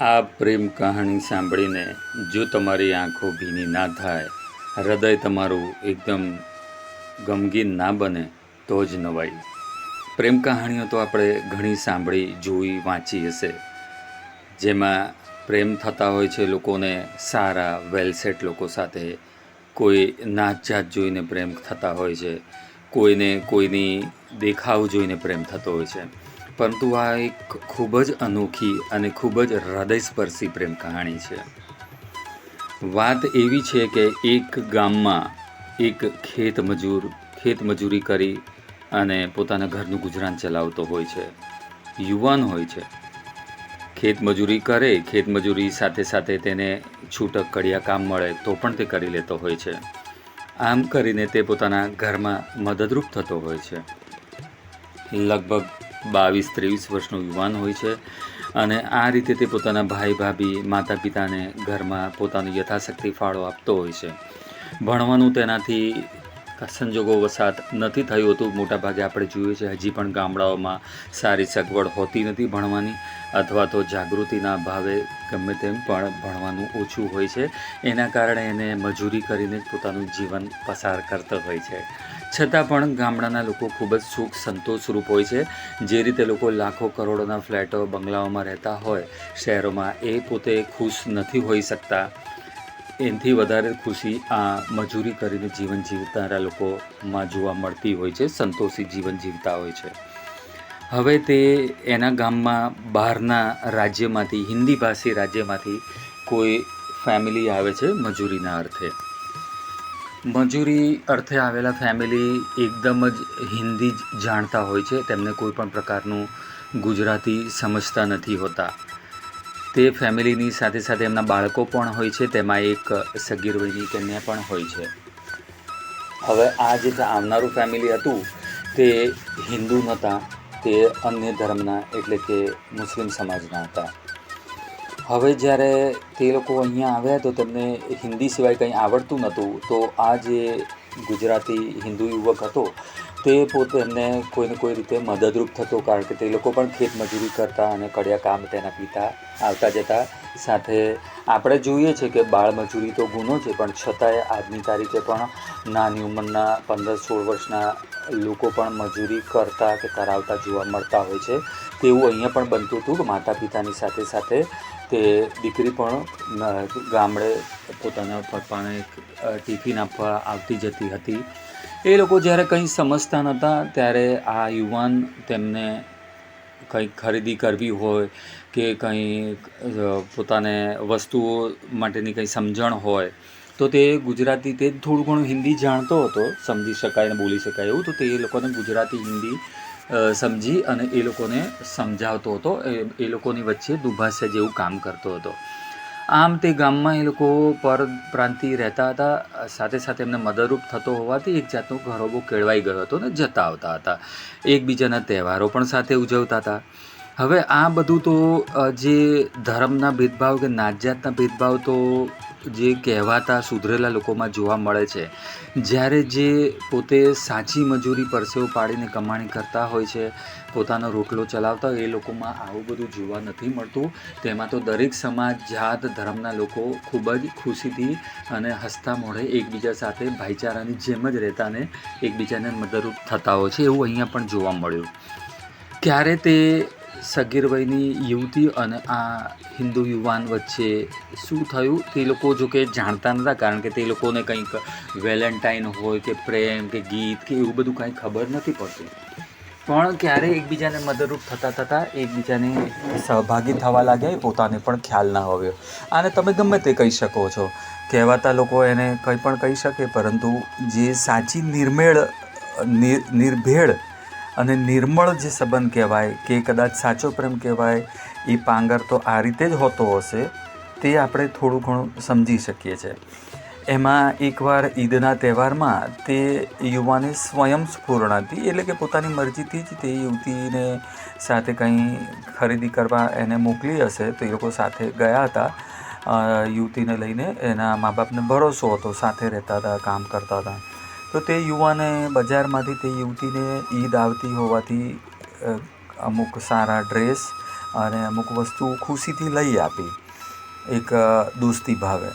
આ પ્રેમ કહાણી સાંભળીને જો તમારી આંખો ભીની ના થાય, હૃદય તમારું એકદમ ગમગીન ના બને, તો જ નવાઈ. પ્રેમ કહાણીઓ તો આપણે ઘણી સાંભળી, જોઈ, વાંચી હશે. જેમાં પ્રેમ થતા હોય છે લોકોને સારા વેલસેટ લોકો સાથે. કોઈ નાત જાત જોઈને પ્રેમ થતા હોય છે. કોઈને કોઈની દેખાવ જોઈને પ્રેમ થતો હોય છે. પરંતુ આ એક ખૂબ જ અનોખી અને ખૂબ જ હૃદયસ્પર્શી પ્રેમ કહાણી છે. વાત એવી છે કે એક ગામમાં એક ખેત મજૂર, ખેત મજૂરી કરી અને પોતાના ઘરનું ગુજરાન ચલાવતો હોય છે. યુવાન હોય છે. ખેત મજૂરી કરે, ખેત મજૂરી સાથે સાથે તેને છૂટક કડિયા કામ મળે તો પણ તે કરી લેતો હોય છે. આમ કરીને તે પોતાના ઘરમાં મદદરૂપ થતો હોય છે. લગભગ બાવીસ, ત્રેવીસ વર્ષનો યુવાન હોય છે અને આ રીતે તે પોતાના ભાઈ, ભાભી માતા પિતાને ઘરમાં પોતાનો યથાશક્તિ ફાળો આપતો હોય છે. ભણવાનું તેનાથી સંજોગો વસાત નથી થયું હતું. મોટાભાગે આપણે જોઈએ છે હજી પણ ગામડાઓમાં સારી સગવડ હોતી નથી ભણવાની અથવા તો જાગૃતિના અભાવે ગમે તેમ પણ ભણવાનું ઓછું હોય છે. એના કારણે એને મજૂરી કરીને જ પોતાનું જીવન પસાર કરતો હોય છે. છતાં પણ ગામડાના લોકો ખૂબ જ સુખ સંતોષરૂપ હોય છે. જે રીતે લોકો લાખો કરોડોના ફ્લેટો બંગલાઓમાં રહેતા હોય, શહેરોમાં એ પોતે ખુશ નથી હોઈ શકતા. એનાથી વધારે ખુશી આ મજૂરી કરીને જીવન જીવનારા લોકોમાં જોવા મળતી હોય છે, સંતોષી જીવન જીવતા હોય છે. હવે તે એના ગામમાં બહારના રાજ્યમાંથી, હિન્દી ભાષી રાજ્યમાંથી કોઈ ફેમિલી આવે છે મજૂરીના અર્થે. મજૂરી અર્થે આવેલા ફેમિલી એકદમ જ હિન્દી જ જાણતા હોય છે. તેમને કોઈ પણ પ્રકારનું ગુજરાતી સમજતા નથી હોતા. તે ફેમિલીની સાથે સાથે એમના બાળકો પણ હોય છે. તેમાં એક સગીર વયની કન્યા પણ હોય છે. હવે આ જે આવનારું ફેમિલી હતું, તે હિન્દુ નહોતા. તે અન્ય ધર્મના એટલે કે મુસ્લિમ સમાજના હતા. હવે જ્યારે તે લોકો અહીંયા આવ્યા તો તેમને હિન્દી સિવાય કંઈ આવડતું નહોતું. તો આ જે ગુજરાતી હિન્દુ યુવક હતો, તે પોતે એમને કોઈને કોઈ રીતે મદદરૂપ થતો, કારણ કે તે લોકો પણ ખેત મજૂરી કરતા અને કડિયા કામ તેના પિતા આવતા જતા. સાથે આપણે જોઈએ છે કે બાળ મજૂરી તો ગુનો છે, પણ છતાંય આજની તારીખે પણ નાની ઉંમરના પંદર સોળ વર્ષના લોકો પણ મજૂરી કરતા કે કરાવતા જોવા મળતા હોય છે. તેવું અહીંયા પણ બનતું હતું કે માતા પિતાની સાથે સાથે તે દીકરી પણ ગામડે પોતાના પપ્પાને ટિફિન આપવા આવતી જતી હતી. એ લોકો જ્યારે કંઈ સમજતા નહોતા, ત્યારે આ યુવાન તેમને કંઈક ખરીદી કરવી હોય કે કંઈ પોતાને વસ્તુઓ માટેની કંઈ સમજણ હોય, તો તે ગુજરાતી, તે થોડું ઘણું હિન્દી જાણતો હતો, સમજી શકાય અને બોલી શકાય એવું, તો તે લોકોને ગુજરાતી, હિન્દી સમજી અને એ લોકોને સમજાવતો હતો. એ લોકોની વચ્ચે દુભાષ્ય જેવું કામ કરતો હતો. આમ તે ગામમાં એ લોકો પર પ્રાંતિ રહેતા હતા. સાથે સાથે એમને મદદરૂપ થતો હોવાથી એક જાતનો ઘરોબો કેળવાઈ ગયો હતો ને જતા આવતા હતા. એકબીજાના તહેવારો પણ સાથે ઉજવતા હતા. હવે આ બધું તો જે ધર્મના ભેદભાવ કે નાતજાતના ભેદભાવ તો જે કહેવાતા સુધરેલા લોકોમાં જોવા મળે છે. જ્યારે જે પોતે સાચી મજૂરી પરસેવો પાડીને કમાણી કરતા હોય છે, પોતાનો રોટલો ચલાવતા હોય, એ લોકોમાં આવું બધું જોવા નથી મળતું. તેમાં તો દરેક સમાજ, જાત, ધર્મના લોકો ખૂબ જ ખુશીથી અને હસતા મોઢે એકબીજા સાથે ભાઈચારાની જેમ જ રહેતાને એકબીજાને મદદરૂપ થતા હોય છે, એવું અહીંયા પણ જોવા મળ્યું. ક્યારે તે સગીર વયની યુવતી અને આ હિન્દુ યુવાન વચ્ચે શું થયું? તે લોકો જો કે જાણતા નહોતા કારણ કે તે લોકોને કંઈક વેલેન્ટાઇન હોય કે પ્રેમ કે ગીત કે એવું બધું કાંઈ ખબર નથી પડતી. પણ ક્યારે એકબીજાને મદદરૂપ થતાં થતાં એકબીજાને સહભાગી થવા લાગ્યા એ પોતાને પણ ખ્યાલ ના આવ્યો. આને તમે ગમે તે કહી શકો છો. કહેવાતા લોકો એને કંઈ પણ કહી શકે, પરંતુ જે સાચી નિર્મેળ નિર્ભેળ અને નિર્મળ જે સંબંધ કહેવાય કે કદાચ સાચો પ્રેમ કહેવાય, એ પાંગર તો આ રીતે જ હોતો હશે, તે આપણે થોડું ઘણું સમજી શકીએ છીએ એમાં એકવાર ઈદના તહેવારમાં તે યુવાને સ્વયં સ્ફૂર્ણ હતી એટલે કે પોતાની મરજીથી જ તે યુવતીને સાથે કંઈ ખરીદી કરવા એને મોકલી હશે, તો એ લોકો સાથે ગયા હતા. યુવતીને લઈને એના મા બાપને ભરોસો હતો, સાથે રહેતા હતા, કામ કરતા હતા. તો તે યુવાને બજારમાંથી તે યુવતીને ઈદ આવતી હોવાથી અમુક સારા ડ્રેસ અને અમુક વસ્તુ ખુશીથી લઈ આપી એક દોસ્તી ભાવે.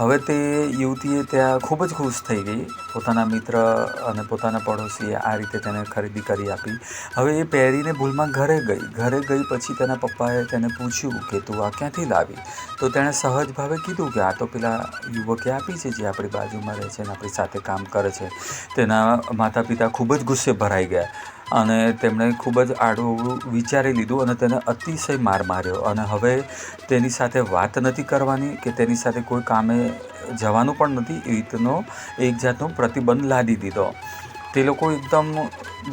હવે તે યુવતીએ ત્યાં ખૂબ જ ખુશ થઈ ગઈ. પોતાના મિત્ર અને પોતાના પડોશીએ આ રીતે તેને ખરીદી કરી આપી. હવે એ પહેરીને ભૂલમાં ઘરે ગઈ. ઘરે ગઈ પછી તેના પપ્પાએ તેને પૂછ્યું કે, તું આ ક્યાંથી લાવી? તો તેણે સહજ ભાવે કીધું કે, આ તો પેલા યુવકે આપી છે જે આપણી બાજુમાં રહે છે અને આપણી સાથે કામ કરે છે. તેના માતા પિતા ખૂબ જ ગુસ્સે ભરાઈ ગયા. અને તેમણે ખૂબ જ આડું વિચારી લીધું અને તેને અતિશય માર માર્યો. અને હવે તેની સાથે વાત નથી કરવાની કે તેની સાથે કોઈ કામે જવાનું પણ નથી, એ રીતનો એક જાતનો પ્રતિબંધ લાદી દીધો. તે લોકો એકદમ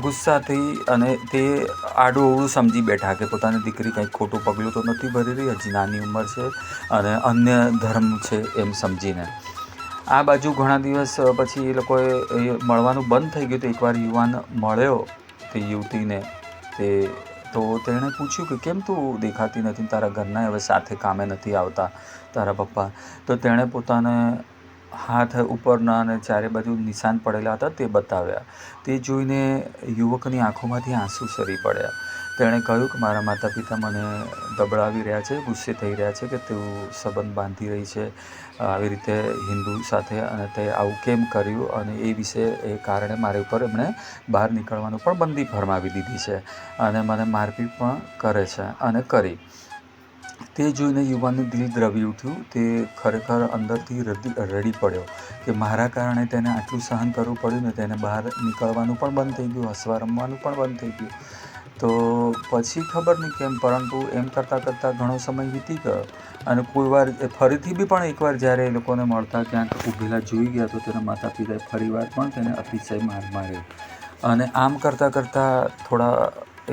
ગુસ્સાથી અને તે આડું અવળું સમજી બેઠા કે પોતાની દીકરી કંઈક ખોટું પગલું તો નથી ભરી રહી, હજી નાની ઉંમર છે અને અન્ય ધર્મ છે એમ સમજીને. આ બાજુ ઘણા દિવસ પછી એ લોકોએ મળવાનું બંધ થઈ ગયું તો એકવાર યુવાન મળ્યો. તે યુવતીને. તે તો તેણે પૂછ્યું કે કેમ તું દેખાતી નથી, તારા ઘરના હવે સાથે કામે નથી આવતા તારા પપ્પા? તો તેણે પોતાને હાથ ઉપરના અને ચારે બાજુ નિશાન પડેલા હતા તે બતાવ્યા. તે જોઈને યુવકની આંખોમાંથી આંસુ સરી પડ્યા. તેણે કહ્યું કે મારા માતા પિતા મને દબડાવી રહ્યા છે, ગુસ્સે થઈ રહ્યા છે કે તું સંબંધ બાંધી રહી છે, આવી રીતે હિન્દુ સાથે અને તે આવું કેમ કર્યું અને એ વિશે એ કારણે મારી ઉપર એમણે બહાર નીકળવાનું પણ બંદી ફરમાવી દીધી છે અને મને મારપીટ પણ કરે છે અને કરી. તે જોઈને યુવાનનું દિલ દ્રવી ઉઠ્યું. તે ખરેખર અંદરથી રડી રડી પડ્યો કે મારા કારણે તેને આટલું સહન કરવું પડ્યું ને તેને બહાર નીકળવાનું પણ બંધ થઈ ગયું, હસવા રમવાનું પણ બંધ થઈ ગયું. તો પછી ખબર નહીં કેમ, પરંતુ એમ કરતાં કરતાં ઘણો સમય વીતી ગયો. અને કોઈ વાર ફરીથી બી પણ એકવાર જ્યારે એ લોકોને મળતા ક્યાંક ઊભેલા જોઈ ગયા તો તેના માતા પિતાએ ફરીવાર પણ તેને અતિશય માર માર્યો. અને આમ કરતાં કરતાં થોડા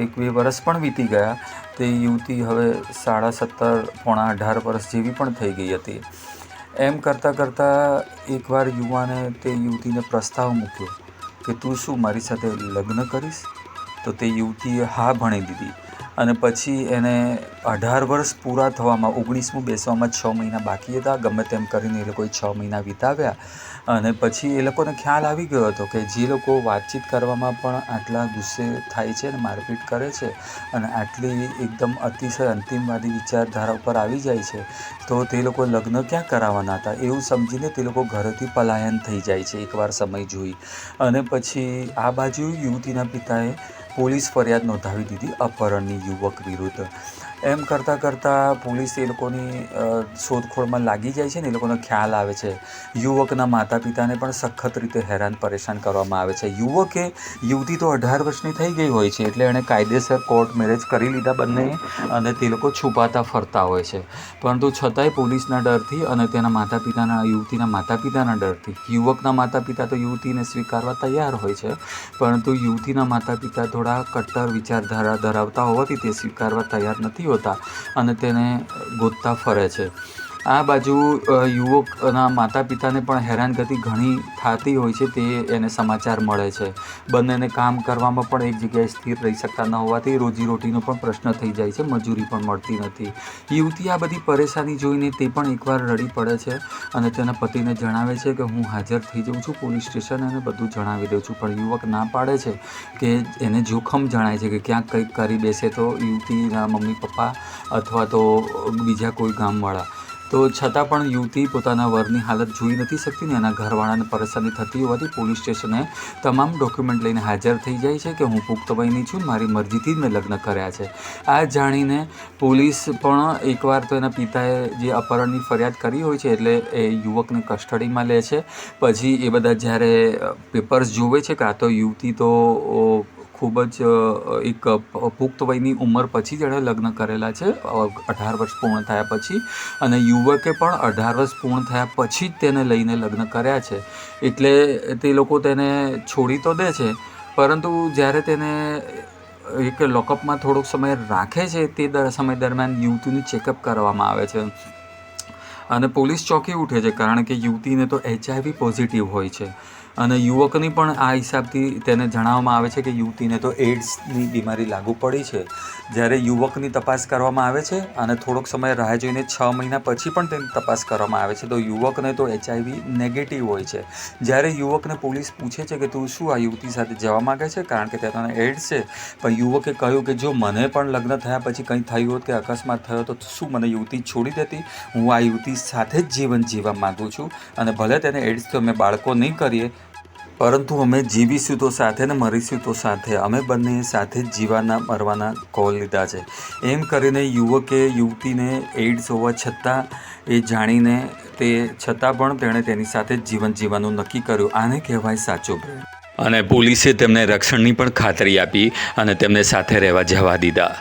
એક બે વર્ષ પણ વીતી ગયા. તે યુવતી હવે સાડા સત્તર, પોણા અઢાર વર્ષ જેવી પણ થઈ ગઈ હતી. એમ કરતાં કરતાં એકવાર યુવાને તે યુવતીને પ્રસ્તાવ મૂક્યો કે, તું શું મારી સાથે લગ્ન કરીશ? તો તે યુવતીએ હા ભણી દીધી. અને પછી એને અઢાર વર્ષ પૂરા થવામાં, ઓગણીસમું બેસવામાં છ મહિના બાકી હતા. ગમે તેમ કરીને એ લોકોએ છ મહિના વિતાવ્યા. અને પછી એ લોકોને ખ્યાલ આવી ગયો હતો કે જે લોકો વાતચીત કરવામાં પણ આટલા ગુસ્સે થાય છે અને મારપીટ કરે છે અને આટલી એકદમ અતિશય અંતિમવાદી વિચારધારા ઉપર આવી જાય છે, તો તે લોકો લગ્ન ક્યાં કરાવવાના હતા? એવું સમજીને તે લોકો ઘરેથી પલાયન થઈ જાય છે, એકવાર સમય જોઈ. અને પછી આ બાજુ યુવતીના પિતાએ પોલીસ ફરિયાદ નોંધાવી દીધી અપહરણની યુવક વિરુદ્ધ. એમ કરતાં કરતાં પોલીસ એ લોકોની શોધખોળમાં લાગી જાય છે ને, એ લોકોનો ખ્યાલ આવે છે. યુવકના માતા પિતાને પણ સખત રીતે હેરાન પરેશાન કરવામાં આવે છે. યુવકે યુવતી તો અઢાર વર્ષની થઈ ગઈ હોય છે, એટલે એણે કાયદેસર કોર્ટ મેરેજ કરી લીધા બંને અને તે લોકો છુપાતા ફરતા હોય છે. પરંતુ છતાંય પોલીસના ડરથી અને તેના માતા પિતાના યુવતીના માતા પિતાના ડરથી, યુવકના માતા પિતા તો યુવતીને સ્વીકારવા તૈયાર હોય છે, પરંતુ યુવતીના માતા પિતા થોડા કટ્ટર વિચારધારા ધરાવતા હોવાથી તે સ્વીકારવા તૈયાર નથી હોતા અને તેને ગોતતા ફરે છે. આ બાજુ યુવકના માતા પિતાને પણ હેરાનગતિ ઘણી થતી હોય છે, તે એને સમાચાર મળે છે. બંનેને કામ કરવામાં પણ એક જગ્યાએ સ્થિર રહી શકતા ન હોવાથી રોજીરોટીનો પણ પ્રશ્ન થઈ જાય છે, મજૂરી પણ મળતી નથી. યુવતી આ બધી પરેશાની જોઈને તે પણ એકવાર રડી પડે છે અને તેના પતિને જણાવે છે કે, હું હાજર થઈ જાઉં છું પોલીસ સ્ટેશન અને બધું જણાવી દઉં છું. પણ યુવક ના પાડે છે કે એને જોખમ જણાય છે કે ક્યાંક કંઈક કરી બેસે તો યુવતીના મમ્મી પપ્પા અથવા તો બીજા કોઈ ગામવાળા. તો છતાં પણ યુવતી પોતાના વરની હાલત જોઈ નથી શકતી ને એના ઘરવાળાને પરેશાની થતી હોવાથી પોલીસ સ્ટેશને તમામ ડોક્યુમેન્ટ લઈને હાજર થઈ જાય છે કે હું પુખ્ત વયની છું, મારી મરજીથી જ મેં લગ્ન કર્યા છે. આ જાણીને પોલીસ પણ એકવાર તો એના પિતાએ જે અપહરણની ફરિયાદ કરી હોય છે એટલે એ યુવકને કસ્ટડીમાં લે છે. પછી એ બધા જ્યારે પેપર્સ જોવે છે કાં તો યુવતી તો ખૂબ જ એક પુખ્ત વયની ઉંમર પછી જ એણે લગ્ન કરેલા છે. અઢાર વર્ષ પૂર્ણ થયા પછી અને યુવકે પણ અઢાર વર્ષ પૂર્ણ થયા પછી જ તેને લઈને લગ્ન કર્યા છે. એટલે તે લોકો તેને છોડી તો દે છે, પરંતુ જ્યારે તેને એક લોકઅપમાં થોડોક સમય રાખે છે, તે દર, સમય દરમિયાન યુવતીનું ચેકઅપ કરવામાં આવે છે. અને પોલીસ ચોંકી ઉઠે છે, કારણ કે યુવતીને તો એચઆઈવી પોઝિટિવ હોય છે. અને યુવકની પણ આ હિસાબથી તેને જણાવવામાં આવે છે કે યુવતીને તો એડ્સની બીમારી લાગુ પડી છે. જ્યારે યુવકની તપાસ કરવામાં આવે છે અને થોડોક સમય રાહ જોઈને છ મહિના પછી પણ તેની તપાસ કરવામાં આવે છે, તો યુવકને તો એચઆઈવી નેગેટિવ હોય છે. જ્યારે યુવકને પોલીસ પૂછે છે કે તું શું આ યુવતી સાથે જવા માગે છે, કારણ કે તેને એડ્સ છે, પણ યુવકે કહ્યું કે જો મને પણ લગ્ન થયા પછી કંઈ થયું હોત કે અકસ્માત થયો તો શું મને યુવતી છોડી દેતી? હું આ યુવતી સાથે જ જીવન જીવવા માગું છું અને ભલે તેને એડ્સ તો અમે બાળકો નહીં કરીએ પરંતુ અમે જીવીશું તો સાથે ને મરીશું તો સાથે. અમે બંને સાથે જ જીવાના, મરવાના કોલ લીધા છે. એમ કરીને યુવકે યુવતીને એઇડ્સ હોવા છતાં એ જાણીને તે છતાં પણ તેણે તેની સાથે જીવન જીવવાનું નક્કી કર્યું. આને કહેવાય સાચો પ્રેમ. અને પોલીસે તેમને રક્ષણની પણ ખાતરી આપી અને તેમને સાથે રહેવા જવા દીધા.